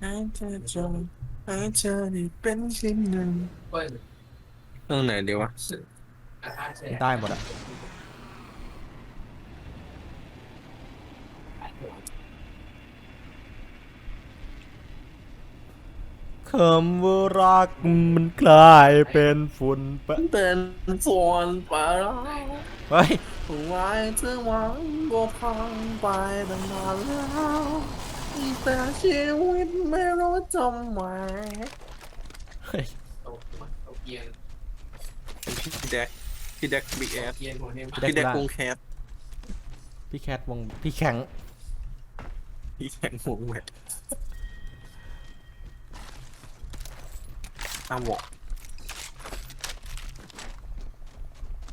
ให้เธอจงให้เธอได้เป็นชิ้นหนึ่งเปิ้ลตรงไหนดีวะกระทะแฉะได้หมดอะคำว่ารักมันกลายเป็นฝุ่นไปเป็นส่วนไปแล้วเฮ้ยไว้เธอหวังก็พังไปตั้งนานแล้ว แต่ชีวิตไม่รู้ทำไมเฮ้ยตกมันตกเกียนพี่แดกพี่แดกบิ๊กแอตกเกียนหัวเนี่ยพี่แดกกรุงแคทพี่แคทวงพี่แข็งพี่แข่งหัวแหวนอ้าวบอก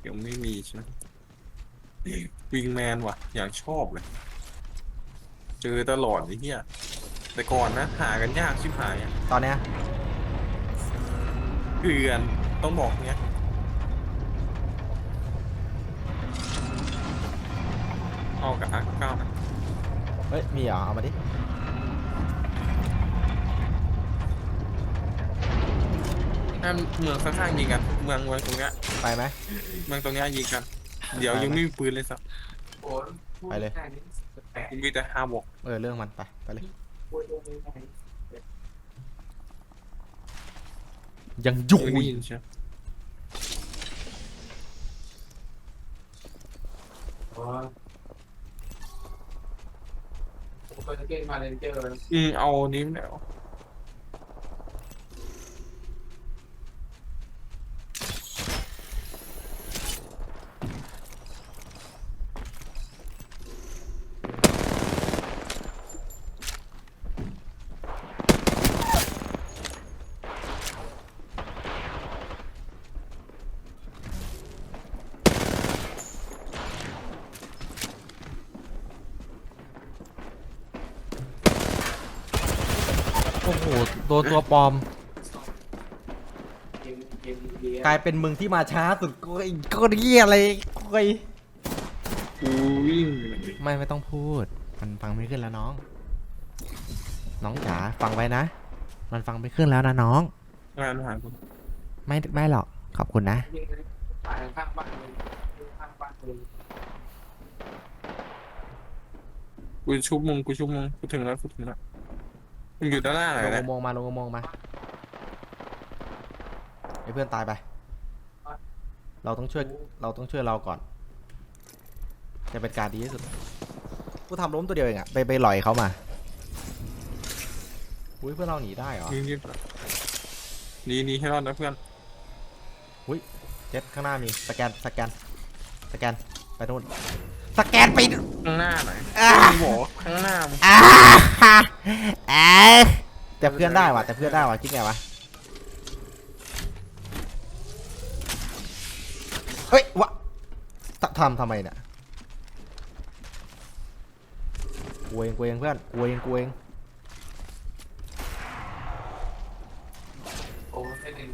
ยังไม่มีใช่ไหมวิงแมนว่ะ อย่างชอบเลย เจอตลอดไอ้เหี้ยแต่ก่อนนะหากันยากชิบหายอะตอนเนี้ยเกลือนต้องบอกเนี้ยเอากับอาร์เก้านะเฮ้ย มีเหรอ เอามาดินั่นเมืองข้างๆยิงกัน เมืองเมืองตรงเนี้ยไปไหม เมืองตรงเนี้ยยิงกัน เดี๋ยวยังไม่มีปืนเลยสักโอ้ยพูดไปเลย แค่นี้แปลกมีแต่ฮาบอกเออเรื่องมันไปไปเลยพูดเรื่องนี้ไปยังอยู่ไม่ได้ยินใช่ไหมอ๋อผมไปเกนมาเลนเจอร์อืมเอานี้ไม่ได้หรอโอ้ ตัวปลอมเกมเกมเดียกลายเป็นมึงที่มาช้าสุดก็ไอ้ก็เรียอะไรก็ไอ้กูวิ่งไม่ไม่ต้องพูด มันฟังไม่ขึ้นแล้วน้อง น้องจ๋าฟังไว้นะ มันฟังไม่ขึ้นแล้วนะน้อง งานหากูไม่ไม่หรอกขอบคุณนะยิงเลยตายข้างบ้านเลยข้างบ้านเลยกูชุบมึงกูชุบมึงกูถึงแล้วกูถึงแล้ว มึงอยู่ด้านหน้าไหนลงนะอุโมงค์มาลงอุโมงค์มาไอ้เพื่อนตายไป เราต้องช่วยเราต้องช่วยเราก่อน จะเป็นการดีที่สุด กูทำล้มตัวเดียวเองอะไปไปหลอยเขามาอุ้ยเพื่อนเราหนีได้เหรอยิงยิงหนีหนีให้รอดนะเพื่อนเจ็ดข้างหน้ามีสแกนสแกนสแกนไปนู่น สแกนไปนู่นข้างหน้าไหนอ่ามึงบอกว่าข้างหน้ามึงอ่าอ่าแต่เพื่อนได้ว่ะแต่เพื่อนได้ว่ะคิดไงวะเฮ้ยวะททำทำไมเนี่ยกูเองกูเองเพื่อนกูเองกูเองโอ้แค่นี้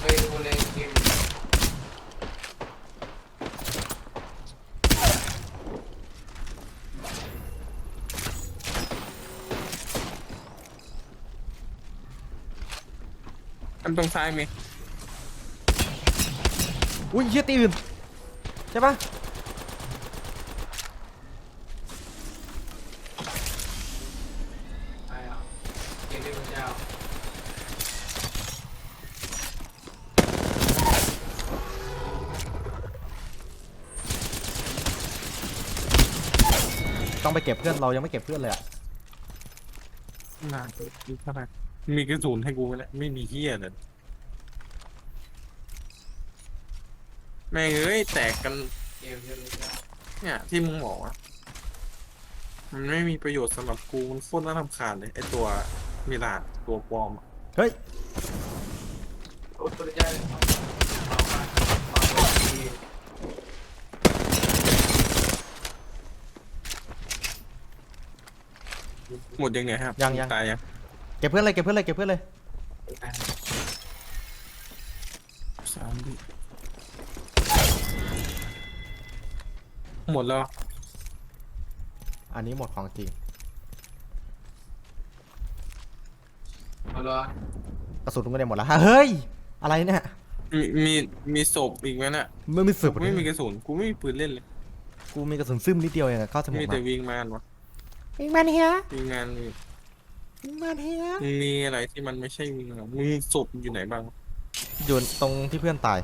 เฮ้ยดูเลยเก มอันตรงซ้ายมีอุ้ยเฮียตีอื่นใช่ปะตายอะเกมที่พระเจ้าต้องไปเก็บเพื่อนเรายังไม่เก็บเพื่อนเลยอะหน้าดูเท่าไหร่มีกระสุนให้กูไหมเนี่ยไม่มีเฮียเลย แม่งเอ้ยแตกกันเกมที่พระเจ้าเนี่ยที่มึงบอกว่ามันไม่มีประโยชน์สำหรับกูมันโคตรน่ารำคาญเลยไอตัวมิลาดตัวปลอมอะเฮ้ยโอ้พระเจ้าเอาเอามาเอาไปที่หมดยังไงครับยังยัง ตายยังเก็บเพื่อนเลยเก็บเพื่อนเลยเก็บเพื่อนเลย สามดิ หมดแล้ว อันนี้หมดของจริงเอาละกระสุนมึงก็ได้หมดแล้วเฮ้ย อะไรเนี่ยมีมีมีศพอีกไหมน่ะไม่มีสืบกูไม่มีกระสุนกูไม่มีปืนเล่นเลยกูมีกระสุนซึมนิดเดียวเองอะเข้าสมองมีมาแต่วิงแมนวะวิงแมนเฮียวิงแมนมีวิงแมนเฮียมึงมีอะไรที่มันไม่ใช่วิงแมนมึงศพอยู่ไหนบ้างอยู่ตรงที่เพื่อนตาย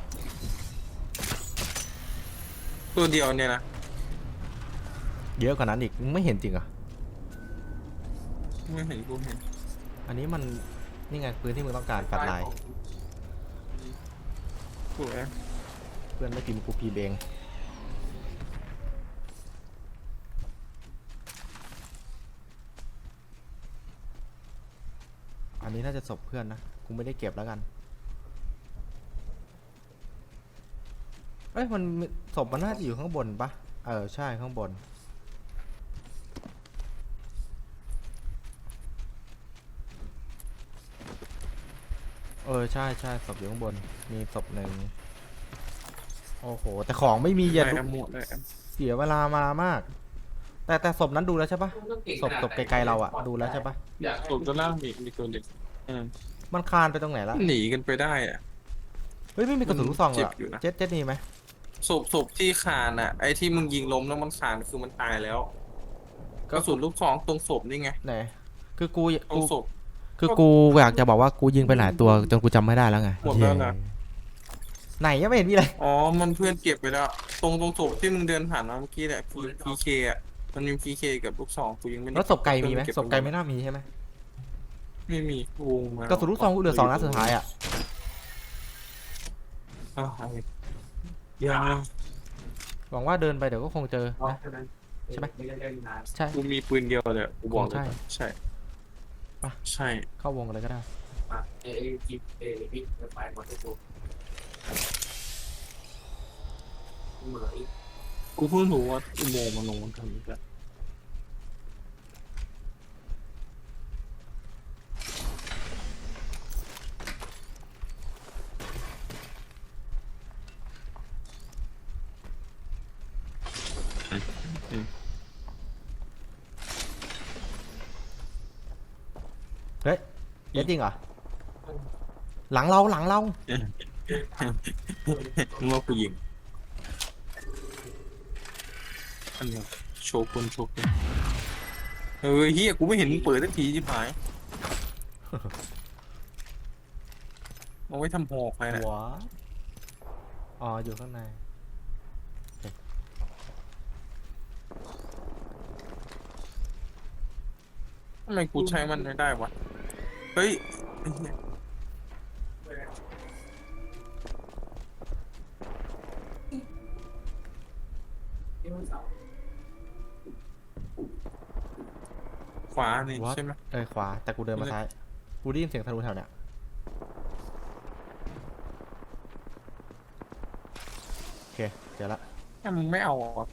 ตัวเดียวเนี่ยนะ เยอะกว่านั้นอีกมึงไม่เห็นจริงเหรอไม่เห็นกูเห็นอันนี้มันนี่ไงปืนที่มึงต้องการแฟลชไลน์สวยเพื่อนไม่พิมพ์กูพิมพ์เองอันนี้น่าจะศพเพื่อนนะกูไม่ได้เก็บแล้วกัน เอ้ยมันมีศพมันน่าจะอยู่ข้างบนปะเออใช่ข้างบน เออใช่ใช่ศพอยู่ข้างบน มีศพหนึ่งโอ้โห แต่ของไม่มีอย่าได้ดูแอมหมดเลยแอมเสียเวลามามาก แต่แต่ศพนั้นดูแล้วใช่ปะศพศพไกลๆเราอะดูแล้วใช่ปะอยากศพตัวล่างมีมีตัวเด็กอืมมันคลานไปตรงไหนละหนีกันไปได้อะเฮ้ยไม่มีกระสุนลูกซองเหรเจ็อบอยู่นะเจ็ดเจ็ดมีไหมศพศพที่คานอะไอ้ที่มึงยิงล้มแล้วมันคานคือมันตายแล้วกระสุนลูกซองตรงศพนี่ไงไหนคือกูตรกูงศพ คือกูอยากจะบอกว่ากูยิงไปหลายตัวจนกูจำไม่ได้แล้วไง หมดแล้วนะไหนยังไม่เห็นมีเลยอ๋อ มันเพื่อนเก็บไปแล้ว ตรงตรงศพที่มึงเดินผ่านมาเมื่อกี้แหละพีเคอะ มันมีพีเคกับลูกซองกูยังไม่ได้แล้วศพไกลมีไหมเก็บศพไกลไม่น่ามีใช่ไหมไม่มีวงมากระสุนลูกซองกูเหลือสองนัดสุดท้ายอะอ้าวอะไรยาหวังว่าเดินไปเดี๋ยวก็คงเจอนะ ใช่ไหมไม่ได้ได้นานใช่ กูมีปืนเดียวเลยกูบอกเลใช่ยใช่ ปะใช่เข้าวงกันเลยก็ได้อะเอเอกิฟเอเอพิกไปหมดทุกตัวเหมือนอีกกูเพิ่งรู้ว่าอุโมงค์มันลงมันทำอีกแล้วอืม เฮ้ยเย็ดจริงเหรอ หลังเราหลังเรามึงว่ากูยิงอันเนี้ยโชว์คนโชว์คนเออเฮียกูไม่เห็นมึงเปิดสักทีจิ๋หายเอาไว้ทำหอกไปนะหัวอ๋ออยู่ข้างในทำไมกูใช้มันไม่ได้วะ เฮ้ยไอ้เหี้ยขวานี่ What? ใช่ไหมเอ้ยขวา แต่กูเดินมาซ้าย กูได้ยินเสียงธนูแถวเนี้ยโอเค เจอละ ถ้ามึงไม่เอาอะ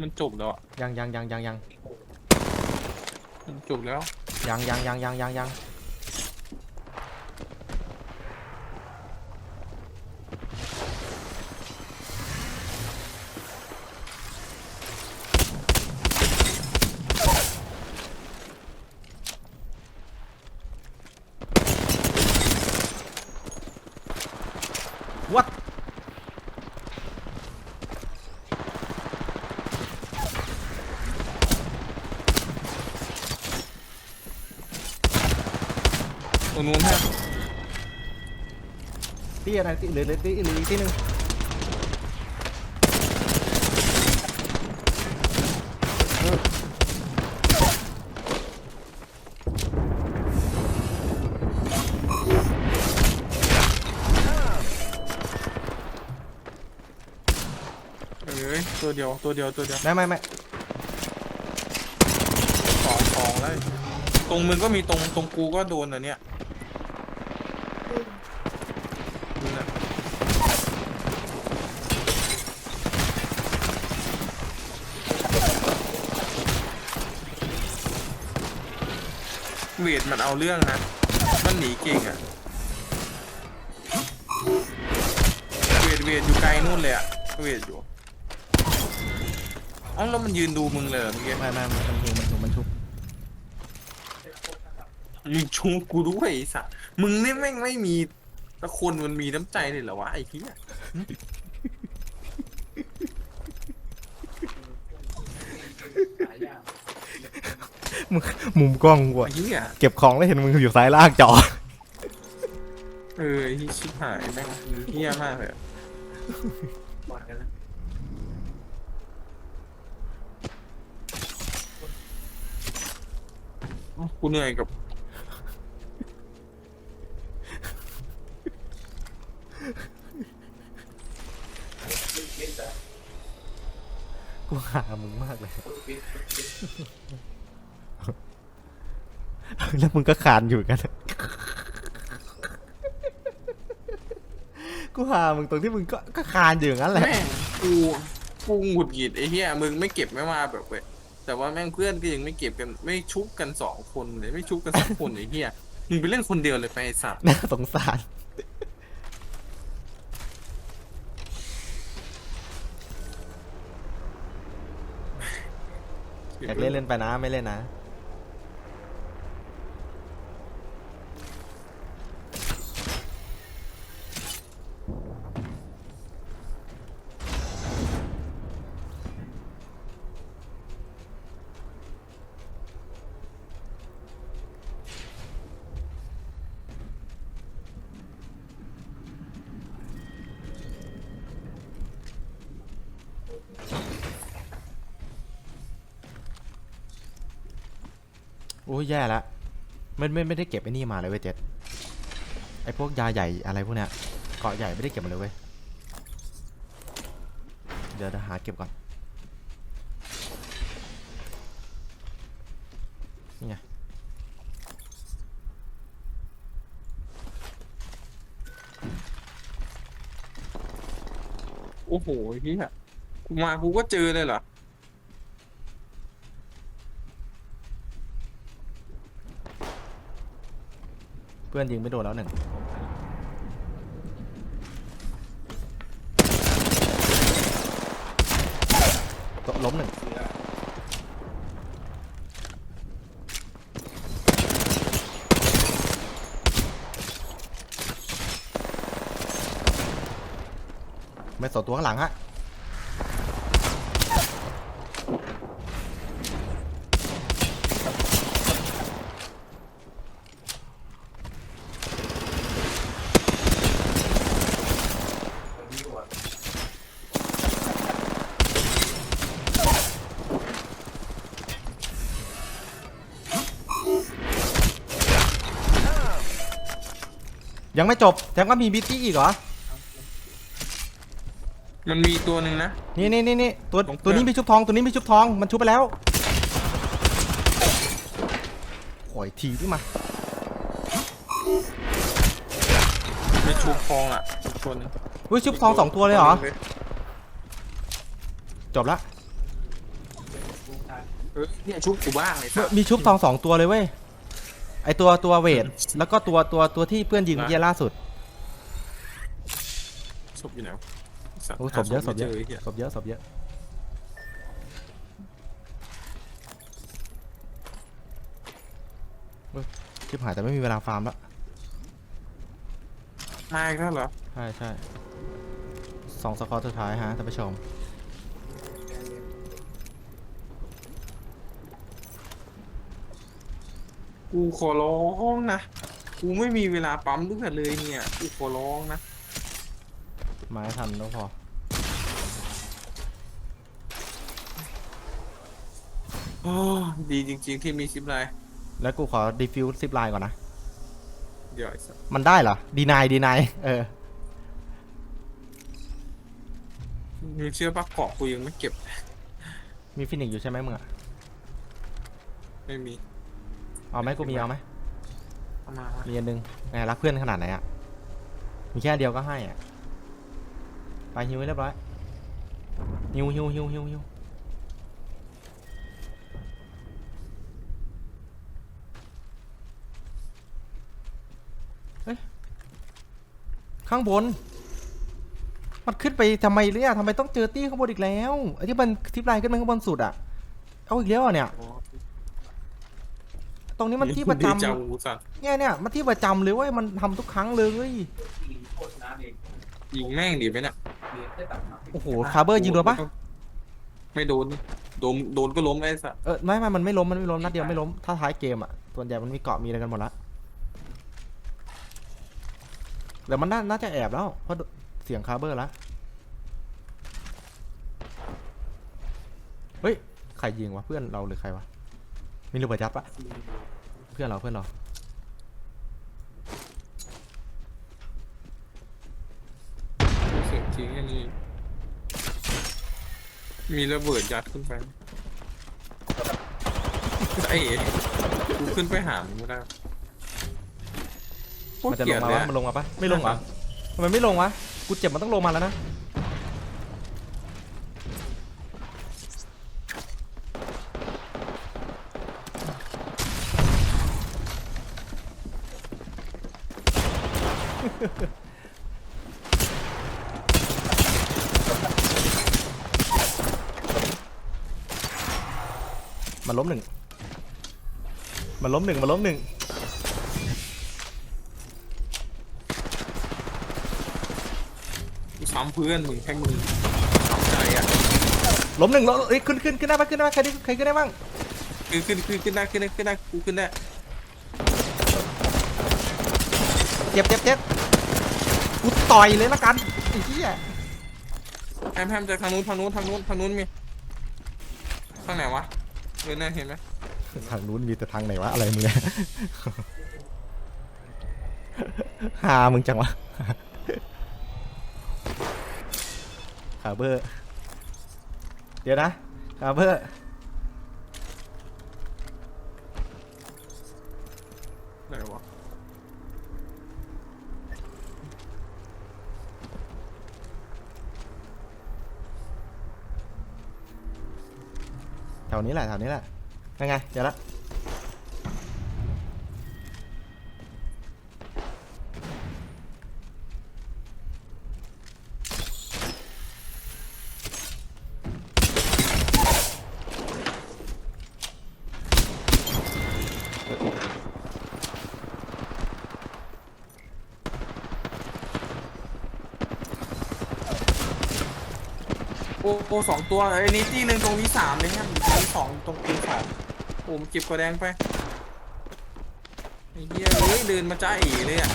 มันจบแล้วอะยังยังยังยังยังมัน จบแล้วยังยังยังยังยังยัง ที่อะไรที่เหลือเหลือที่เหลืออีกที่หนึ่งเออเอ้ยตัวเดียวตัวเดียวตัวเดียวไม่ไม่ไม่สองสองแล้วตรงมึงก็มีตรงตรงกูก็โดนอะเนี่ย เวทมันเอาเรื่องนะ มันหนีเก่งอะเวทเวทอยู่ไกลนู่นเลยอะเวทอยู่เอ้าแล้วมันยืนดูมึงเลยเหรอเมื่อกี้ไม่ไม่มันหิวมันหิวมันชุบมึงชูกูด้วยไอ้สัสมึงนี่แม่งไม่มีแต่คนมันมีน้ำใจเลยเหรอวะไอ้เหี้ย หายาก มุมกล้องกูไอ้เหี้ยเก็บของแล้วเห็นมึงอยู่ซ้ายล่างจอ เออไอ้ที่ชิบหายแม่งมึงเหี้ยมากเลยอะหมดกันแล้วกูเหนื่อยกับ ลูกปิดอะ กูหามึงมากเลย ลูกปิดลูกปิด แล้ว มึงก็คานอยู่กัน กูหามึงตรงที่มึงก็ก็คานอยู่อย่างนั้นแหละแม่งกูกูหงุดหงิดไอ้เหี้ยมึงไม่เก็บไม่มาแบบเว้ยแต่ว่าแม่งเพื่อนก็ยังไม่เก็บกันไม่ชุบกันสองคนเลยไม่ชุบกันสักคนไอ้เหี้ยมึงไปเล่นคนเดียวเลยไปไอ้สัตว์น่าสงสาร อยากเล่นเล่นไปนะไม่เล่นนะ อ้ยแย่ละไม่ไม่ไม่ได้เก็บไอ้นี่มาเลยเว้ยเจ็ดไอ้พวกยาใหญ่อะไรพวกเนี้ยเกาะใหญ่ไม่ได้เก็บมาเลยเว้ยเดี๋ยวหาเก็บก่อนนี่ไงโอ้โหเหี้ยกูมากูก็เจอเลยเหรอ พื่อนยิงไม่โดนแล้วหนึ่งตล้มหนึ่งไม่สนตัวข้างหลังฮะ ยังไม่จบยังก็มีบิตตี้อีกเหรอ มันมีตัวหนึ่งนะ นี่นี่นี่นี่ตัวของเพื่อน ตัวนี้มีชุบทองตัวนี้มีชุบทองมันชุบไปแล้วโอ้ยทีที่มาไม่ชูพองอะตัวหนึงอุ้ยชุบทองสองตัวเลยเหรอ จบละลูกตายเออเนี่ยชุบกูบ้างไอ้สัสมีชุบทองสองตัวเลยเว้ย ไอตัวตัวเวทแล้วก็ตัวตัวตัวที่เพื่อนยิงนะเมื่อกี้ล่าสุดศพอยู่ไหนวะสัตว์โอ้ยศพเยอะศหาพเยอะไม่จไหี้ยศพเยอะศพเยอะเฮ้ยชิบหายแต่ไม่มีเวลาฟาร์มแล้วมาอีกแล้วเหรอ ใช่ใช่สองสกอร์สุดท้ายฮะท่านผู้ชม กูขอร้องนะ กูไม่มีเวลาปั๊มเลือดเลยเนี่ย กูขอร้องนะมาให้ทันก็พอ โอ้ดีจริง ๆ ที่มีซิปไลน์แล้วกูขอดีฟิวซิปไลน์ก่อนนะ เดี๋ยวไอ้สัสมันได้เหรอ ดีนายดีนายเออ มึงเชื่อปะเกาะกูยังไม่เก็บ มีฟินิกซ์อยู่ใช่ไหมมึงอะไม่มี เอาไหมกูมีเอาไหมเอามามีอันหนึงไงรักเพื่อนขนาดไหนอะมีแค่เดียวก็ให้อะไปฮิวให้เรียบร้อยฮิวฮิวฮิวฮิวฮิวเฮ้ย ข้างบน มันขึ้นไปทำไมเนี่ยทำไมต้องเจอตี้ข้างบนอีกแล้วไอ้ที่มันทิปไลน์ขึ้นไปข้างบนสุดอะเอาอีกแล้วเหรอเนี่ยอ๋อ ตรงนี้มันที่ประจำเดจาวูสัตว์เนี่ยเนี่ยมันที่ประจำเลยเว้ยมันทำทุกครั้งเลยยิงโคตรน้ำเองยิงแม่งดีไหมเนี่ยเรียนได้ตัดมาโอ้โหคาร์เบอร์ยิงโดนปะไม่โดนโดนโดนก็ล้มได้สัตว์เออไม่ไม่มันไม่ล้มมันไม่ล้มนัดเดียวไม่ล้มถ้าท้ายเกมอะส่วนใหญ่มันมีเกาะมีอะไรกันหมดละแต่มันน่าน่าจะแอบแล้วเพราะเสียงคาร์เบอร์ละเฮ้ยใครยิงวะเพื่อนเราหรือใครวะ มีระเบิดยัดปะเพื่อนเราเพื่อนเราเสียงจริงอันนี้ มีระเบิดยัดขึ้นไปไอ้เอ๋กูขึ้นไปหามันไม่ได้โคตมันรจะเกลลียงดมาเลยวะอะมันลงมาปะไม่ลงเหรอทำไมไม่ลงวะกูเจ็บมันต้องลงมาแล้วนะ มันล้มหนึ่ง มันล้มหนึ่งมันล้มหนึ่งกูซ้ำเพื่อนมึงแค่มึงซ้ำใจอะล้มหนึ่งแล้วเอ้ยขึ้นขึ้นขึ้นได้ปะขึ้นได้ปะใครได้ใครขึ้นได้บ้างคือขึ้นขึ้นขึ้นได้ขึ้นได้ขึ้นได้กูขึ้นได้เจ็บเจ็บเจ็บกูต่อยเลยละกันไอ้เหี้ยแฮมแฮมจากทางนู้นทางนู้นทางนู้นทางนู้นมีทางไหนวะ เห็นไหมเห็นไหมทางนู้นมีแต่ทางไหนวะอะไรมึงเนี่ยหามึงจังวะคาเบอร์ เดี๋ยวนะคาเบอร์ ไหนวะ แถวนี้แหละแถวนี้แหละยังไงเดี๋ยวละ โอ้โอ้สองตัวไอ้นี่ที่หนึ่งตรงนี้สามเลยฮะมีสองตรงนี้สองโอ้มนเก็บกระแดงไปไอ้เหี้ยเฮ้ยเดินมาจ้าเอ๋เลยอะ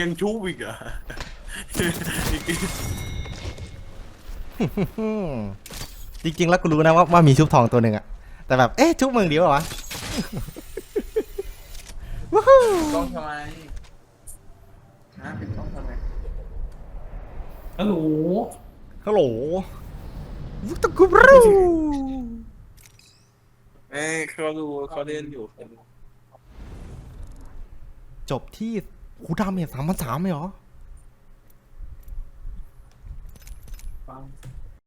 ยังชูบอีกเหรอะอืมจริงๆ แล้วกูรู้นะว่าว่ามีชุบทองตัวหนึ่งอะแต่แบบ เอ๊ะชุบมึงเดียวเหรอวะ วู้ฮู้ต้องทำไมนะเป็นต้องทำไมฮัลโหลฮัลโหลวุตะกุบรูเอ้ยเขาดูเขาเล่นอยู่จบที่หูดาเมจสามพันสามเลยเหรอ ฟัง